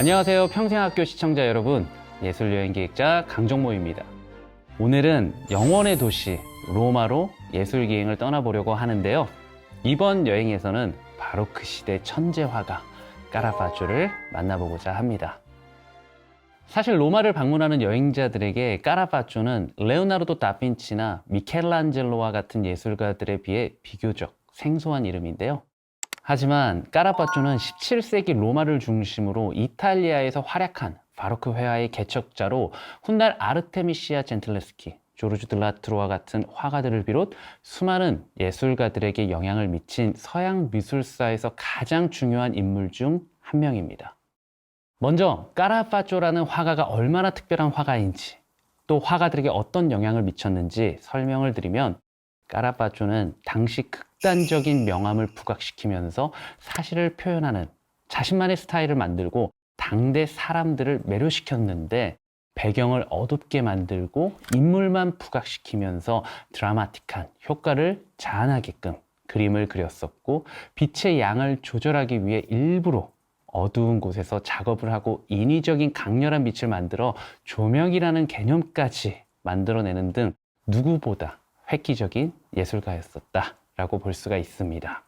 안녕하세요. 평생학교 시청자 여러분. 예술여행기획자 강정모입니다. 오늘은 영원의 도시 로마로 예술기행을 떠나보려고 하는데요. 이번 여행에서는 바로 그 시대 천재 화가 까라파초를 만나보고자 합니다. 사실 로마를 방문하는 여행자들에게 까라파초는 레오나르도 다빈치나 미켈란젤로와 같은 예술가들에 비해 비교적 생소한 이름인데요. 하지만 까라파초는 17세기 로마를 중심으로 이탈리아에서 활약한 바로크 회화의 개척자로 훗날 아르테미시아 젠틀레스키, 조르주 들라트로와 같은 화가들을 비롯 수많은 예술가들에게 영향을 미친 서양 미술사에서 가장 중요한 인물 중 한 명입니다. 먼저 까라파초라는 화가가 얼마나 특별한 화가인지 또 화가들에게 어떤 영향을 미쳤는지 설명을 드리면 까라파초는 당시 극단적인 명암을 부각시키면서 사실을 표현하는 자신만의 스타일을 만들고 당대 사람들을 매료시켰는데 배경을 어둡게 만들고 인물만 부각시키면서 드라마틱한 효과를 자아나게끔 그림을 그렸었고 빛의 양을 조절하기 위해 일부러 어두운 곳에서 작업을 하고 인위적인 강렬한 빛을 만들어 조명이라는 개념까지 만들어내는 등 누구보다 획기적인 예술가였었다 라고 볼 수가 있습니다.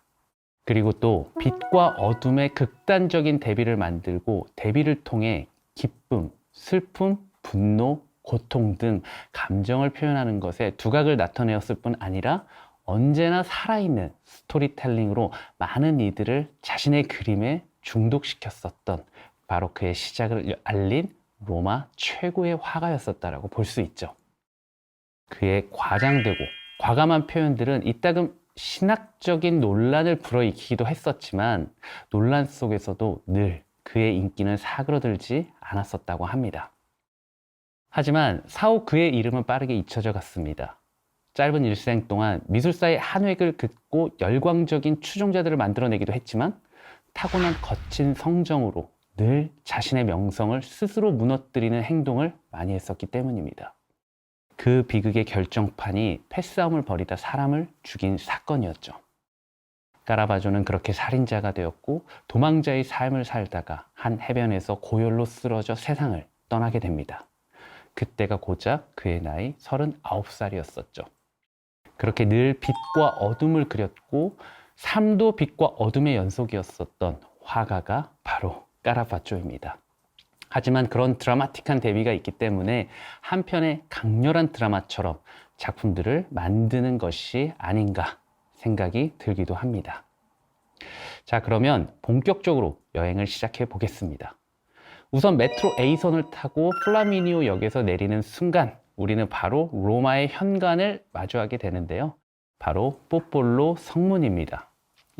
그리고 또 빛과 어둠의 극단적인 대비를 만들고 대비를 통해 기쁨, 슬픔, 분노, 고통 등 감정을 표현하는 것에 두각을 나타내었을 뿐 아니라 언제나 살아있는 스토리텔링으로 많은 이들을 자신의 그림에 중독시켰었던 바로 그의 시작을 알린 로마 최고의 화가였었다라고 볼 수 있죠. 그의 과장되고 과감한 표현들은 이따금 신학적인 논란을 불어일으키기도 했었지만 논란 속에서도 늘 그의 인기는 사그러들지 않았었다고 합니다. 하지만 사후 그의 이름은 빠르게 잊혀져 갔습니다. 짧은 일생 동안 미술사의 한 획을 긋고 열광적인 추종자들을 만들어내기도 했지만 타고난 거친 성정으로 늘 자신의 명성을 스스로 무너뜨리는 행동을 많이 했었기 때문입니다. 그 비극의 결정판이 패싸움을 벌이다 사람을 죽인 사건이었죠. 까라바조는 그렇게 살인자가 되었고 도망자의 삶을 살다가 한 해변에서 고열로 쓰러져 세상을 떠나게 됩니다. 그때가 고작 그의 나이 39살이었었죠. 그렇게 늘 빛과 어둠을 그렸고 삶도 빛과 어둠의 연속이었었던 화가가 바로 까라바조입니다. 하지만 그런 드라마틱한 대비가 있기 때문에 한편의 강렬한 드라마처럼 작품들을 만드는 것이 아닌가 생각이 들기도 합니다. 자, 그러면 본격적으로 여행을 시작해 보겠습니다. 우선 메트로 A선을 타고 플라미니오 역에서 내리는 순간 우리는 바로 로마의 현관을 마주하게 되는데요. 바로 뽀폴로 성문입니다.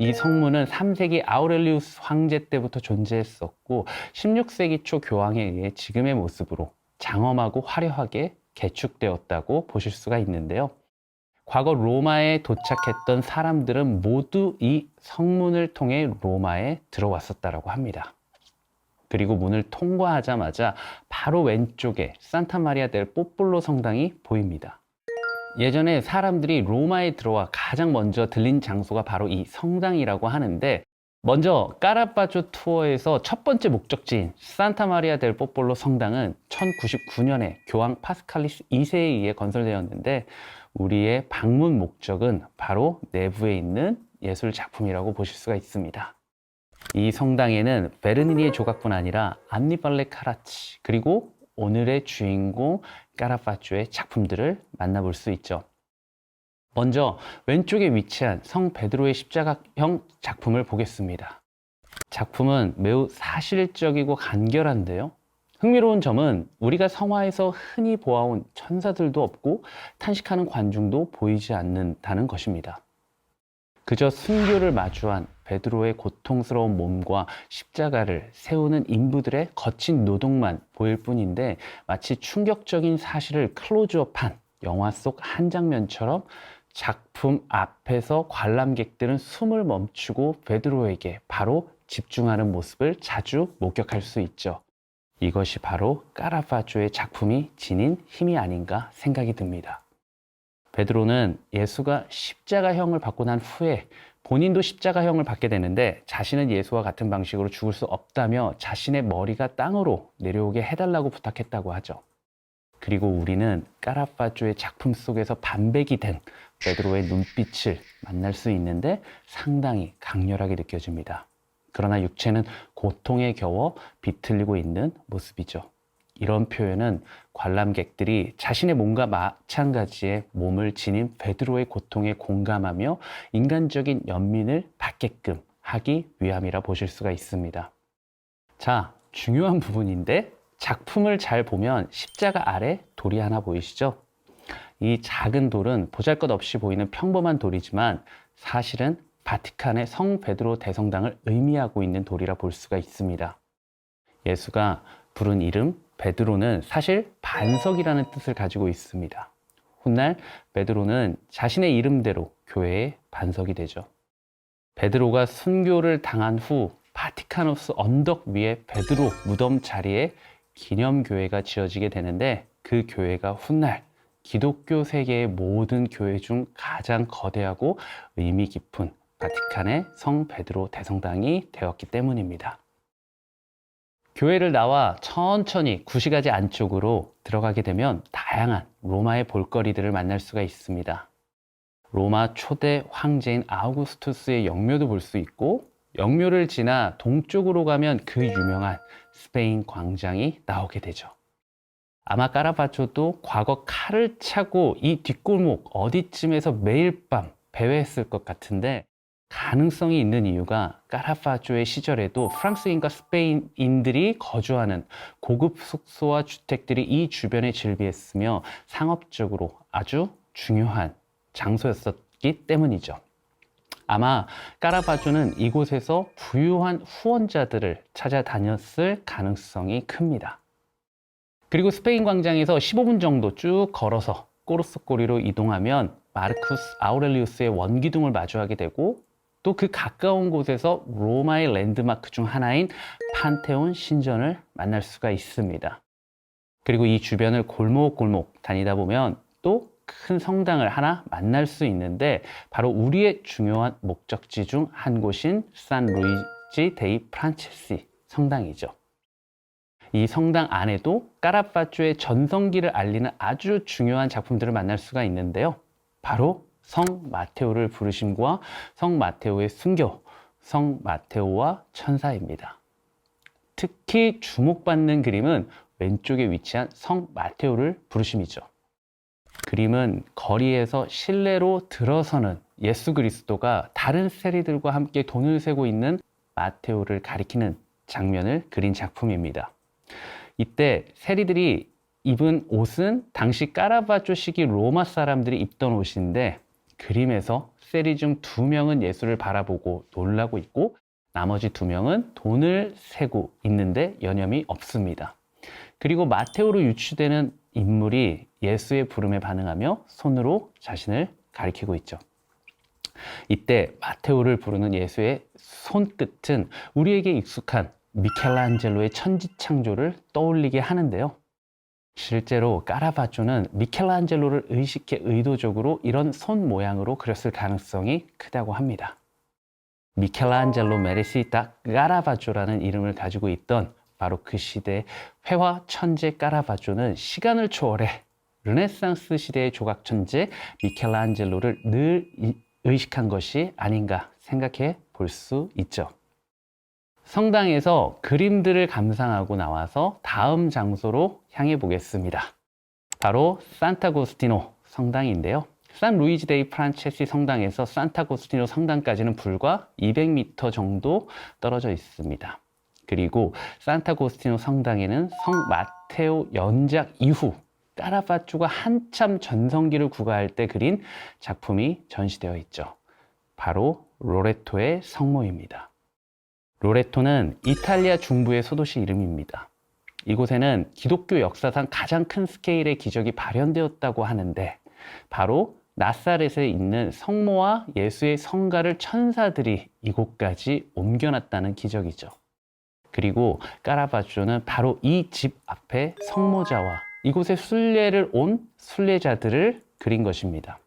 이 성문은 3세기 아우렐리우스 황제 때부터 존재했었고 16세기 초 교황에 의해 지금의 모습으로 장엄하고 화려하게 개축되었다고 보실 수가 있는데요. 과거 로마에 도착했던 사람들은 모두 이 성문을 통해 로마에 들어왔었다라고 합니다. 그리고 문을 통과하자마자 바로 왼쪽에 산타 마리아 델 뽀폴로 성당이 보입니다. 예전에 사람들이 로마에 들어와 가장 먼저 들린 장소가 바로 이 성당이라고 하는데 먼저 까라파조 투어에서 첫 번째 목적지인 산타 마리아 델 뽀폴로 성당은 1099년에 교황 파스칼리스 2세에 의해 건설되었는데 우리의 방문 목적은 바로 내부에 있는 예술 작품이라고 보실 수가 있습니다. 이 성당에는 베르니니의 조각뿐 아니라 안니발레 카라치 그리고 오늘의 주인공 까라파초의 작품들을 만나볼 수 있죠. 먼저 왼쪽에 위치한 성 베드로의 십자가형 작품을 보겠습니다. 작품은 매우 사실적이고 간결한데요. 흥미로운 점은 우리가 성화에서 흔히 보아온 천사들도 없고 탄식하는 관중도 보이지 않는다는 것입니다. 그저 순교를 마주한 베드로의 고통스러운 몸과 십자가를 세우는 인부들의 거친 노동만 보일 뿐인데 마치 충격적인 사실을 클로즈업한 영화 속 한 장면처럼 작품 앞에서 관람객들은 숨을 멈추고 베드로에게 바로 집중하는 모습을 자주 목격할 수 있죠. 이것이 바로 까라파조의 작품이 지닌 힘이 아닌가 생각이 듭니다. 베드로는 예수가 십자가형을 받고 난 후에 본인도 십자가형을 받게 되는데 자신은 예수와 같은 방식으로 죽을 수 없다며 자신의 머리가 땅으로 내려오게 해달라고 부탁했다고 하죠. 그리고 우리는 까라파조의 작품 속에서 반백이 된 베드로의 눈빛을 만날 수 있는데 상당히 강렬하게 느껴집니다. 그러나 육체는 고통에 겨워 비틀리고 있는 모습이죠. 이런 표현은 관람객들이 자신의 몸과 마찬가지의 몸을 지닌 베드로의 고통에 공감하며 인간적인 연민을 받게끔 하기 위함이라 보실 수가 있습니다. 자, 중요한 부분인데 작품을 잘 보면 십자가 아래 돌이 하나 보이시죠? 이 작은 돌은 보잘것 없이 보이는 평범한 돌이지만 사실은 바티칸의 성 베드로 대성당을 의미하고 있는 돌이라 볼 수가 있습니다. 예수가 부른 이름 베드로는 사실 반석이라는 뜻을 가지고 있습니다. 훗날 베드로는 자신의 이름대로 교회의 반석이 되죠. 베드로가 순교를 당한 후 바티카노스 언덕 위에 베드로 무덤 자리에 기념교회가 지어지게 되는데 그 교회가 훗날 기독교 세계의 모든 교회 중 가장 거대하고 의미 깊은 바티칸의 성 베드로 대성당이 되었기 때문입니다. 교회를 나와 천천히 구시가지 안쪽으로 들어가게 되면 다양한 로마의 볼거리들을 만날 수가 있습니다. 로마 초대 황제인 아우구스투스의 영묘도 볼 수 있고 영묘를 지나 동쪽으로 가면 그 유명한 스페인 광장이 나오게 되죠. 아마 까라바초도 과거 칼을 차고 이 뒷골목 어디쯤에서 매일 밤 배회했을 것 같은데 가능성이 있는 이유가 까라파조의 시절에도 프랑스인과 스페인인들이 거주하는 고급 숙소와 주택들이 이 주변에 즐비했으며 상업적으로 아주 중요한 장소였었기 때문이죠. 아마 까라바조는 이곳에서 부유한 후원자들을 찾아다녔을 가능성이 큽니다. 그리고 스페인 광장에서 15분 정도 쭉 걸어서 꼬르스꼬리로 이동하면 마르쿠스 아우렐리우스의 원기둥을 마주하게 되고 또 그 가까운 곳에서 로마의 랜드마크 중 하나인 판테온 신전을 만날 수가 있습니다. 그리고 이 주변을 골목골목 다니다 보면 또 큰 성당을 하나 만날 수 있는데 바로 우리의 중요한 목적지 중 한 곳인 산 루이지 데이 프란체시 성당이죠. 이 성당 안에도 까라파초의 전성기를 알리는 아주 중요한 작품들을 만날 수가 있는데요. 바로 성 마테오를 부르심과 성 마테오의 순교, 성 마테오와 천사입니다. 특히 주목받는 그림은 왼쪽에 위치한 성 마테오를 부르심이죠. 그림은 거리에서 실내로 들어서는 예수 그리스도가 다른 세리들과 함께 돈을 세고 있는 마테오를 가리키는 장면을 그린 작품입니다. 이때 세리들이 입은 옷은 당시 까라바조 시기 로마 사람들이 입던 옷인데 그림에서 세리 중두 명은 예수를 바라보고 놀라고 있고 나머지 두 명은 돈을 세고 있는데 여념이 없습니다. 그리고 마테오로 유추되는 인물이 예수의 부름에 반응하며 손으로 자신을 가리키고 있죠. 이때 마테오를 부르는 예수의 손끝은 우리에게 익숙한 미켈란젤로의 천지창조를 떠올리게 하는데요. 실제로 까라바조는 미켈란젤로를 의식해 의도적으로 이런 손 모양으로 그렸을 가능성이 크다고 합니다. 미켈란젤로 메리시타 까라바조라는 이름을 가지고 있던 바로 그 시대 회화 천재 까라바조는 시간을 초월해 르네상스 시대의 조각 천재 미켈란젤로를 늘 의식한 것이 아닌가 생각해 볼 수 있죠. 성당에서 그림들을 감상하고 나와서 다음 장소로 향해 보겠습니다. 바로 산타고스티노 성당인데요. 산 루이지 데이 프란체시 성당에서 산타고스티노 성당까지는 불과 200m 정도 떨어져 있습니다. 그리고 산타고스티노 성당에는 성 마테오 연작 이후 까라파초가 한참 전성기를 구가할 때 그린 작품이 전시되어 있죠. 바로 로레토의 성모입니다. 로레토는 이탈리아 중부의 소도시 이름입니다. 이곳에는 기독교 역사상 가장 큰 스케일의 기적이 발현되었다고 하는데 바로 나사렛에 있는 성모와 예수의 성가를 천사들이 이곳까지 옮겨놨다는 기적이죠. 그리고 까라바조는 바로 이 집 앞에 성모자와 이곳에 순례를 온 순례자들을 그린 것입니다.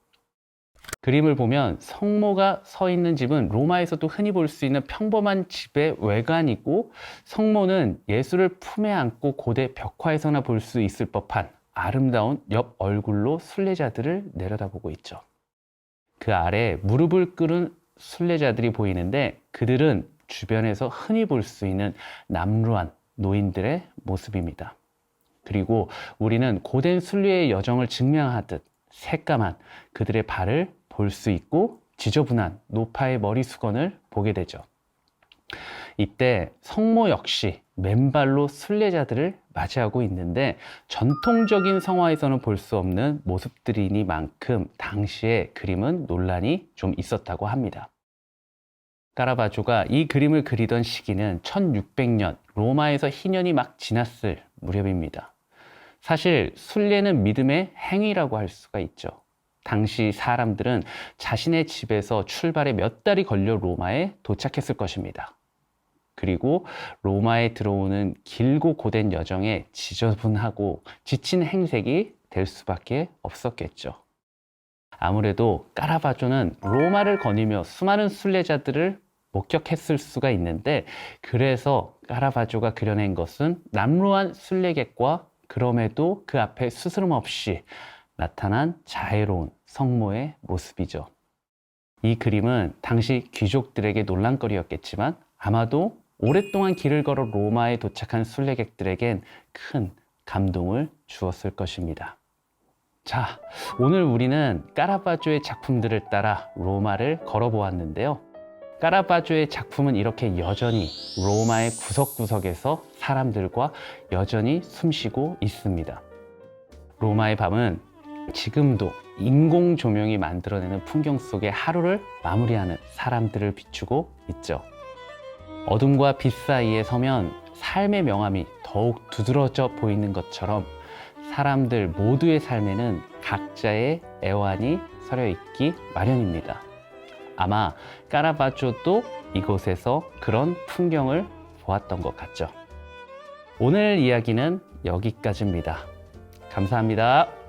그림을 보면 성모가 서 있는 집은 로마에서도 흔히 볼 수 있는 평범한 집의 외관이고 성모는 예수를 품에 안고 고대 벽화에서나 볼 수 있을 법한 아름다운 옆 얼굴로 순례자들을 내려다보고 있죠. 그 아래 무릎을 꿇은 순례자들이 보이는데 그들은 주변에서 흔히 볼 수 있는 남루한 노인들의 모습입니다. 그리고 우리는 고된 순례의 여정을 증명하듯 새까만 그들의 발을 볼 수 있고 지저분한 노파의 머리 수건을 보게 되죠. 이때 성모 역시 맨발로 순례자들을 맞이하고 있는데 전통적인 성화에서는 볼 수 없는 모습들이니만큼 당시의 그림은 논란이 좀 있었다고 합니다. 까라바조가 이 그림을 그리던 시기는 1600년 로마에서 희년이 막 지났을 무렵입니다. 사실 순례는 믿음의 행위라고 할 수가 있죠. 당시 사람들은 자신의 집에서 출발에 몇 달이 걸려 로마에 도착했을 것입니다. 그리고 로마에 들어오는 길고 고된 여정에 지저분하고 지친 행색이 될 수밖에 없었겠죠. 아무래도 까라바조는 로마를 거니며 수많은 순례자들을 목격했을 수가 있는데 그래서 까라바조가 그려낸 것은 남루한 순례객과 그럼에도 그 앞에 스스럼 없이 나타난 자애로운 성모의 모습이죠. 이 그림은 당시 귀족들에게 논란거리였겠지만 아마도 오랫동안 길을 걸어 로마에 도착한 순례객들에겐 큰 감동을 주었을 것입니다. 자, 오늘 우리는 까라바조의 작품들을 따라 로마를 걸어보았는데요. 까라바조의 작품은 이렇게 여전히 로마의 구석구석에서 사람들과 여전히 숨쉬고 있습니다. 로마의 밤은 지금도 인공 조명이 만들어내는 풍경 속에 하루를 마무리하는 사람들을 비추고 있죠. 어둠과 빛 사이에 서면 삶의 명암이 더욱 두드러져 보이는 것처럼 사람들 모두의 삶에는 각자의 애환이 서려 있기 마련입니다. 아마 까라바조도 이곳에서 그런 풍경을 보았던 것 같죠. 오늘 이야기는 여기까지입니다. 감사합니다.